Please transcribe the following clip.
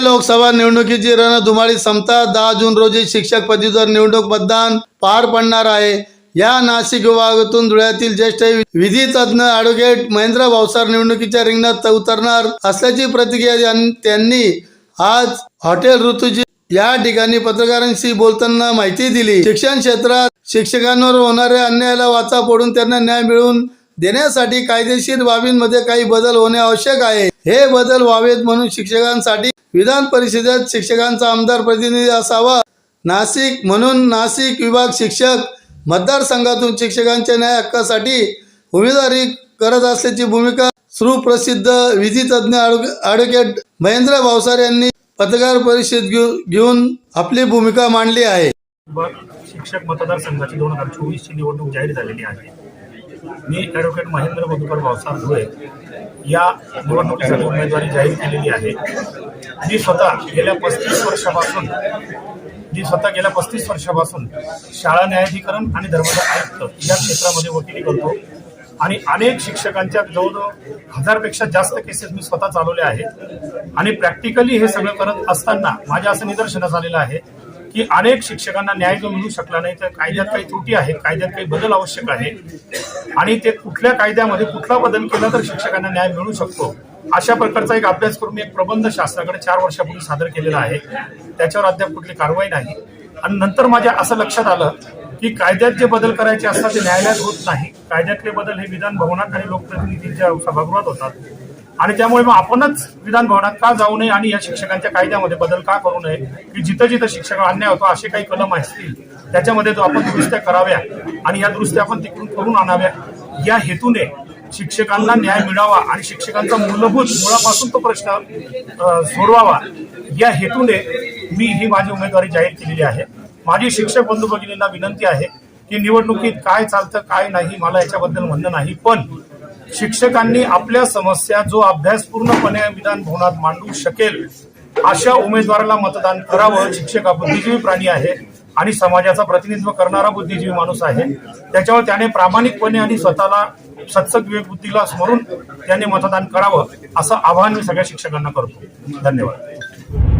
लोकसभा निवडणुकीची रणधुमाळी संपता. दहा जून रोजी शिक्षक पदवीधर निवडणूक मतदान पार पडणार आहे. या नाशिक विभागातून धुळ्यातील ज्येष्ठ विधी तज्ज्ञ ॲडव्होकेट महेंद्र भावसार निवडणुकीच्या रिंगणात उतरणार असल्याची प्रतिक्रिया त्यांनी आज हॉटेल ऋतूची या ठिकाणी पत्रकारांशी बोलताना माहिती दिली. शिक्षण क्षेत्रात शिक्षकांवर होणाऱ्या अन्यायाला वाचा फोडून त्यांना न्याय मिळवून देण्यासाठी कायदेशीर बाबींमध्ये काही बदल होणे आवश्यक आहे. हे बदल व्हावेत म्हणून शिक्षकांसाठी विधान परिषदेत शिक्षकांचा आमदार प्रतिनिधी असावा. नाशिक म्हणून नाशिक विभाग शिक्षक मतदारसंघातून शिक्षकांच्या न्याय हक्कासाठी उमेदवारी करत असल्याची भूमिका सुप्रसिद्ध विधितज्ञ ॲडव्होकेट महेंद्र भावसार यांनी पत्रकार परिषद घेऊन आपली भूमिका मांडली आहे. शिक्षक मतदारसंघाची दोन हजार चोवीसची निवडणूक जाहीर झालेली आहे. मी ॲडव्होकेट महेंद्र मधुकर भावसार धुळे या निवडणुकीसाठी उमेदवारी जाहीर केलेली आहे. मी स्वतः गेल्या पस्तीस वर्षापासून मी स्वतः गेल्या पस्तीस वर्षापासून शाळा न्यायाधिकरण आणि धर्मदा आयुक्त या क्षेत्रामध्ये वकिली करतो आणि अनेक शिक्षकांच्या जवळजवळ हजारपेक्षा जास्त केसेस मी स्वतः चालवल्या आहेत. आणि प्रॅक्टिकली हे सगळं करत असताना माझ्या असं निदर्शनास आलेलं आहे की अनेक शिक्षकांना न्याय जो मिळू शकला नाही तर कायद्यात काही त्रुटी आहेत कायद्यात काही बदल आवश्यक आहे आणि ते कुठल्या कायद्यामध्ये कुठला बदल केला तर शिक्षकांना न्याय मिळू शकतो? अशा प्रकारचा एक अभ्यास करून मी एक प्रबंध शास्त्राकडे चार वर्षापूर्वी सादर केलेला आहे. त्याच्यावर अद्याप कुठली कारवाई नाही. आणि नंतर माझ्या असं लक्षात आलं की कायद्यात जे बदल करायचे असतात ते न्यायालयात होत नाही. कायद्यातले बदल हे विधान भवनात आणि लोकप्रतिनिधींच्या सभागृहात होतात. आणि त्यामुळे मग आपणच विधान भवनात का जाऊ नये आणि या शिक्षकांच्या कायद्यामध्ये बदल का करू नये की जिथं जिथं शिक्षक अन्याय होतो असे काही कलम असतील त्याच्यामध्ये तो आपण दुरुस्त्या कराव्या आणि या दुरुस्त्या आपण तिकडून करून आणाव्या. या हेतूने शिक्षकांना न्याय मिळावा आणि शिक्षकांचा मूलभूत मुळापासून तो प्रश्न सोडवावा. या हेतूने मी ही माझी उमेदवारी जाहीर केलेली आहे. माझी शिक्षक बंधू भगिनींना विनंती आहे की निवडणुकीत काय चालतं काय नाही मला याच्याबद्दल म्हणणं नाही पण शिक्षकांनी आपल्या समस्या जो अभ्यास पूर्णपणे विधान भवनात मांडू शकेल अशा उमेदवाराला मतदान करावं शिक्षक हा बुद्धिजीवी प्राणी आहे आणि समाजाचा प्रतिनिधित्व करणारा बुद्धिजीवी माणूस आहे. त्याच्यावर त्याने प्रामाणिकपणे आणि स्वतःला सत्सक विवेक बुद्धीला स्मरून त्याने मतदान करावं असं आवाहन मी सगळ्या शिक्षकांना करतो. धन्यवाद.